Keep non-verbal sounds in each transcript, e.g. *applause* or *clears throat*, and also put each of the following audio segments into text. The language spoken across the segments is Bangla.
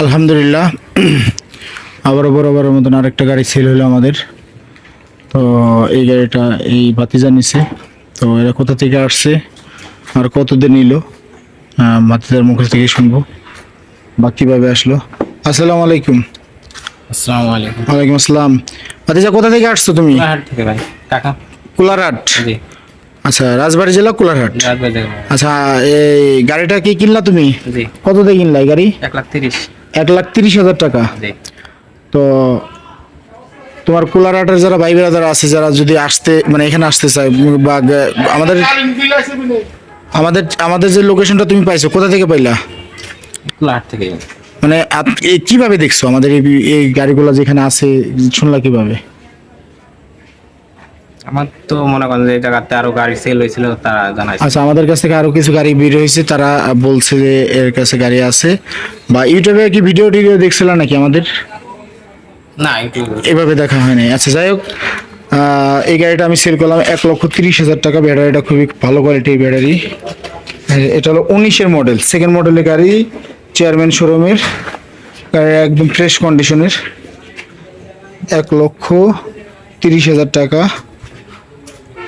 আলহামদুলিল্লাহ। *clears throat* আবারও বরাবরের মতন আরেকটা গাড়ি সেল হলো আমাদের। তো এই গাড়িটা এই ভাতিজা নিছে। তো এরা কোথা থেকে আসছে আর কতদিন নিল ভাতিজার মুখ থেকে শুনব। বা কীভাবে আসলো। আসসালামু আলাইকুম। আসসালামু আলাইকুম। ওয়ালাইকুম আসসালাম। ভাতিজা কোথা থেকে আসছো তুমি? কোলাহাট থেকে ভাই কাকা কুলারহাট? জি। আচ্ছা রাজবাড়ি জেলা কুলারহাট। আচ্ছা এই গাড়িটা কি কিনলা তুমি? কত দিয়ে কিনলা এই গাড়ি? এক লাখ তিরিশ। এক লাখ তিরিশ হাজার টাকা। তো তোমার কুলারহাটের যারা ভাই বেড়াদার আছে যারা যদি আসতে মানে এখানে আসতে চায় বা আমাদের আমাদের আমাদের যে লোকেশনটা তুমি পাইছো কোথা থেকে পাইলা? কোলাহাট থেকে। মানে কীভাবে দেখছ আমাদের এই গাড়িগুলো যেখানে আছে শুনলা কীভাবে? আমার তো মনে করেন যে জায়গাতে আরও গাড়ি সেল হয়েছিল তারা জানাইছে। আচ্ছা আমাদের কাছ থেকে আরও কিছু গাড়ি বের হয়েছে তারা বলছে যে এর কাছে গাড়ি আছে। বা ইউটিউবে কি ভিডিও টিডিও দেখছিল নাকি আমাদের? না ইউটিউব এভাবে দেখা হয়নি। আচ্ছা যাই হোক এই গাড়িটা আমি সেল করলাম এক লক্ষ তিরিশ হাজার টাকা। ব্যাটারিটা খুবই ভালো কোয়ালিটির ব্যাটারি। এটা হলো উনিশের মডেল সেকেন্ড মডেলের গাড়ি চেয়ারম্যান শোরুমের গাড়ি একদম ফ্রেশ কন্ডিশনের এক লক্ষ তিরিশ হাজার টাকা।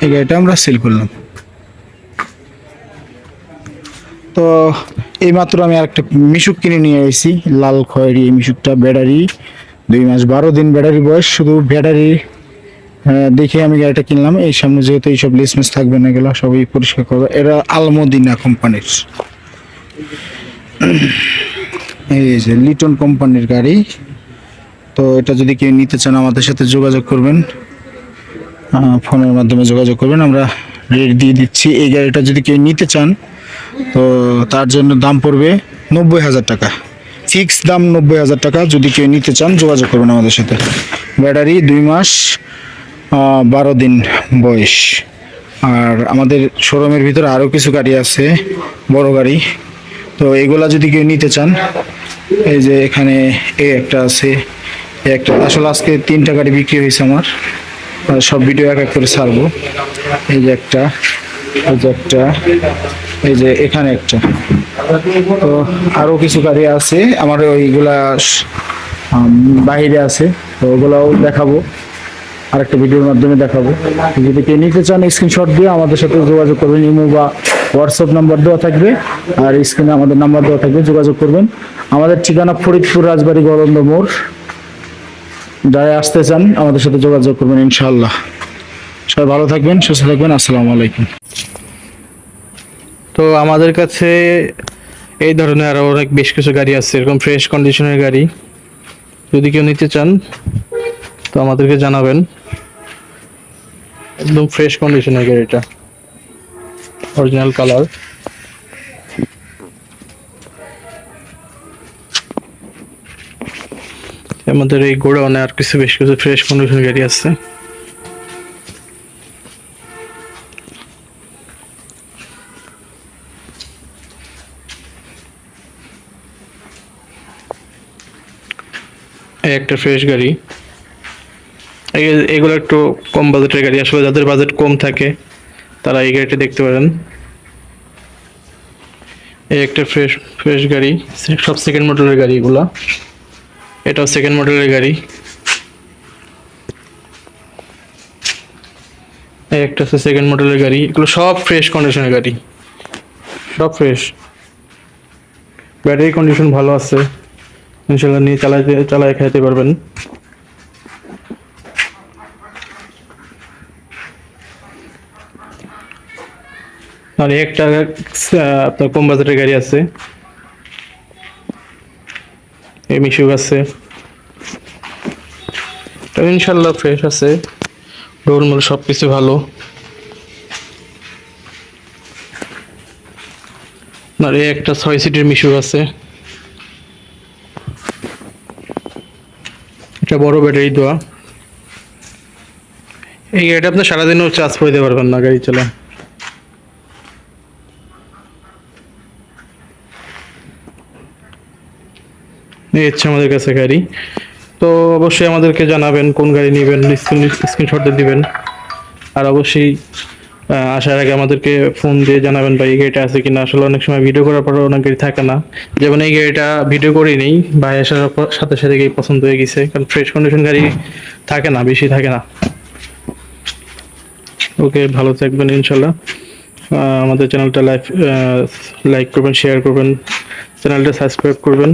এই গাড়িটা আমরা সেল করলাম। তো এইমাত্র আমি আরেকটা মিশুক কিনে নিয়ে এসেছি লাল খয়েরি এই মিশুকটা, ব্যাটারি। দুই মাস, বারো দিন ব্যাটারি বয়স। শুধু ব্যাটারি দেখে আমি গাড়িটা কিনলাম। এই সামনে যেহেতু এইসব লিসমেস থাকবে না, এগুলো সবই পরিষ্কার করবে এরা আলমদিনা কোম্পানির। এই যে লিটন কোম্পানির গাড়ি। তো এটা যদি কেউ নিতে চান, আমাদের সাথে যোগাযোগ করবেন। ফোনের মাধ্যমে যোগাযোগ করবেন। আমরা রেট দিয়ে দিচ্ছি। এই গাড়িটা যদি কেউ নিতে চান তো তার জন্য দাম পড়বে নব্বই হাজার টাকা। ফিক্স দাম নব্বই হাজার টাকা, যদি কেউ নিতে চান, যোগাযোগ করবেন আমাদের সাথে। ব্যাটারি দুই মাস বারো দিন বয়স। আর আমাদের শোরুমের ভিতরে আরও কিছু গাড়ি আছে, বড় গাড়ি। তো এগুলা যদি কেউ নিতে চান, এই যে এখানে এই একটা আছে, এই একটা। আসলে আজকে তিনটা গাড়ি বিক্রি হয়েছে আমার। সব ভিডিও এক এক করে ছাড়বো। এই যে একটা, এই যে একটা। এই যে এখানে একটা। তো আরও কিছু গাড়ি আছে, আমার ওইগুলা বাইরে আছে, তো ওগুলাও দেখাবো। আরেকটা ভিডিওর মাধ্যমে দেখাবো। যদি কেউ নিতে চান স্ক্রিনশট দিয়ে আমাদের সাথে যোগাযোগ করবেন, ইমো বা হোয়াটসঅ্যাপ নাম্বার দেওয়া থাকবে, আর স্ক্রিনে আমাদের নাম্বার দেওয়া থাকবে, যোগাযোগ করবেন। আমাদের ঠিকানা ফরিদপুর রাজবাড়ি গরন্দ মোড়। যারা আসতে চান, আমাদের সাথে যোগাযোগ করবেন, ইনশাআল্লাহ। সবাই ভালো থাকবেন, সুস্থ থাকবেন, আসসালামু আলাইকুম। তো আমাদের কাছে এই ধরনের আরও অনেক বেশ কিছু গাড়ি আছে, এরকম ফ্রেশ কন্ডিশনের গাড়ি। যদি কেউ নিতে চান, তো আমাদেরকে জানাবেন। একদম ফ্রেশ কন্ডিশনের গাড়িটা। অরিজিনাল কালার আমাদের এই গোডাউনে আর কিছু বেশ কিছু ফ্রেশ কন্ডিশনের গাড়ি আছে। একটা ফ্রেশ গাড়ি। এগুলো একটু কম বাজেটের গাড়ি, আসলে যাদের বাজেট কম থাকে, তারা এই গাড়িটা দেখতে পারেন। এই একটা ফ্রেশ ফ্রেশ গাড়ি, সব সেকেন্ড মডেলের গাড়ি এগুলো এটাও সেকেন্ড মডেলের গাড়ি। এই একটা হচ্ছে সেকেন্ড মডেলের গাড়ি। এগুলো সব ফ্রেশ কন্ডিশনের গাড়ি। সব ফ্রেশ ব্যাটারি কন্ডিশন ভালো আছে। ইনশাল্লাহ নিয়ে চালায় খাইতে পারবেন। আর একটা আপনার কম বাজারের গাড়ি আছে। এই মিশুক আছে। ইনশাল্লাহ ফ্রেশ আছে। মোল সব কিছু ভালো। আর এই একটা ছয় সিটের মিশুক আছে। এটা বড় ব্যাটারি দেওয়া। এই গাড়িটা আপনি সারাদিনও চার্জ দিতে পারবেন না গাড়ি এই হচ্ছে আমাদের কাছে গাড়ি। তো অবশ্যই আমাদেরকে জানাবেন কোন গাড়ি নেবেন স্ক্রিনশট দিবেন। আর অবশ্যই আসার আগে আমাদেরকে ফোন দিয়ে জানাবেন ভাই, এই গাড়িটা আছে কিনা? আসলে অনেক সময় ভিডিও করার পর অনেক গাড়ি থাকে না। যেমন এই গাড়িটা ভিডিও করি নেই, ভাই আসার সাথে সাথে গাড়ি পছন্দ হয়ে গেছে, কারণ ফ্রেশ কন্ডিশন গাড়ি থাকে না, বেশি থাকে না। ওকে, ভালো থাকবেন ইনশাল্লাহ। আমাদের চ্যানেলটা লাইক লাইক করবেন শেয়ার করবেন চ্যানেলটা সাবস্ক্রাইব করবেন।